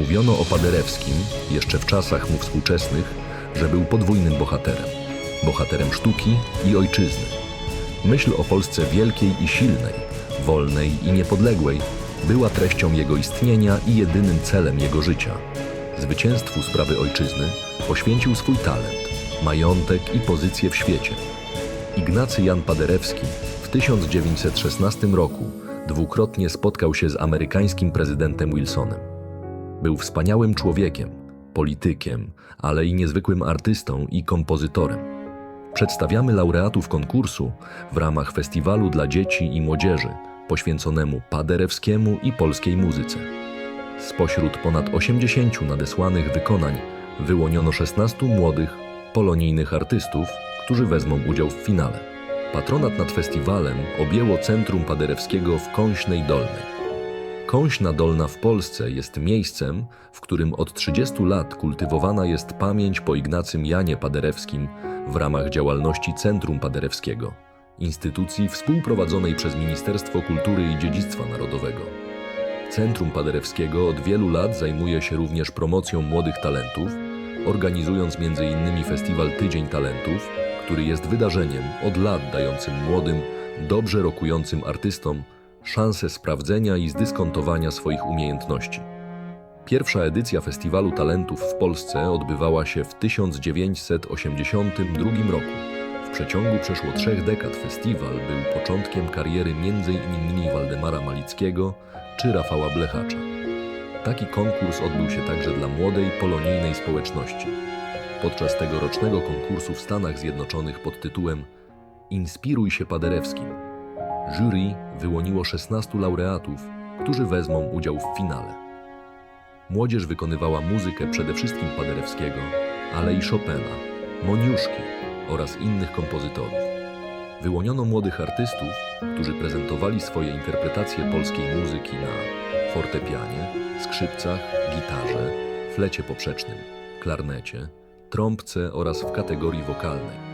Mówiono o Paderewskim, jeszcze w czasach mu współczesnych, że był podwójnym bohaterem. Bohaterem sztuki i ojczyzny. Myśl o Polsce wielkiej i silnej, wolnej i niepodległej była treścią jego istnienia i jedynym celem jego życia. Zwycięstwu sprawy ojczyzny poświęcił swój talent, majątek i pozycję w świecie. Ignacy Jan Paderewski w 1916 roku dwukrotnie spotkał się z amerykańskim prezydentem Wilsonem. Był wspaniałym człowiekiem, politykiem, ale i niezwykłym artystą i kompozytorem. Przedstawiamy laureatów konkursu w ramach festiwalu dla dzieci i młodzieży poświęconemu Paderewskiemu i polskiej muzyce. Spośród ponad 80 nadesłanych wykonań wyłoniono 16 młodych, polonijnych artystów, którzy wezmą udział w finale. Patronat nad festiwalem objęło Centrum Paderewskiego w Kąśnej Dolnej. Kąśna Dolna w Polsce jest miejscem, w którym od 30 lat kultywowana jest pamięć po Ignacym Janie Paderewskim w ramach działalności Centrum Paderewskiego, instytucji współprowadzonej przez Ministerstwo Kultury i Dziedzictwa Narodowego. Centrum Paderewskiego od wielu lat zajmuje się również promocją młodych talentów, organizując m.in. festiwal Tydzień Talentów, który jest wydarzeniem od lat dającym młodym, dobrze rokującym artystom szansę sprawdzenia i zdyskontowania swoich umiejętności. Pierwsza edycja Festiwalu Talentów w Polsce odbywała się w 1982 roku. W przeciągu przeszło trzech dekad festiwal był początkiem kariery m.in. Waldemara Malickiego czy Rafała Blechacza. Taki konkurs odbył się także dla młodej polonijnej społeczności. Podczas tegorocznego konkursu w Stanach Zjednoczonych pod tytułem Inspiruj się Paderewskim jury wyłoniło 16 laureatów, którzy wezmą udział w finale. Młodzież wykonywała muzykę przede wszystkim Paderewskiego, ale i Chopina, Moniuszki oraz innych kompozytorów. Wyłoniono młodych artystów, którzy prezentowali swoje interpretacje polskiej muzyki na fortepianie, skrzypcach, gitarze, flecie poprzecznym, klarnecie, trąbce oraz w kategorii wokalnej.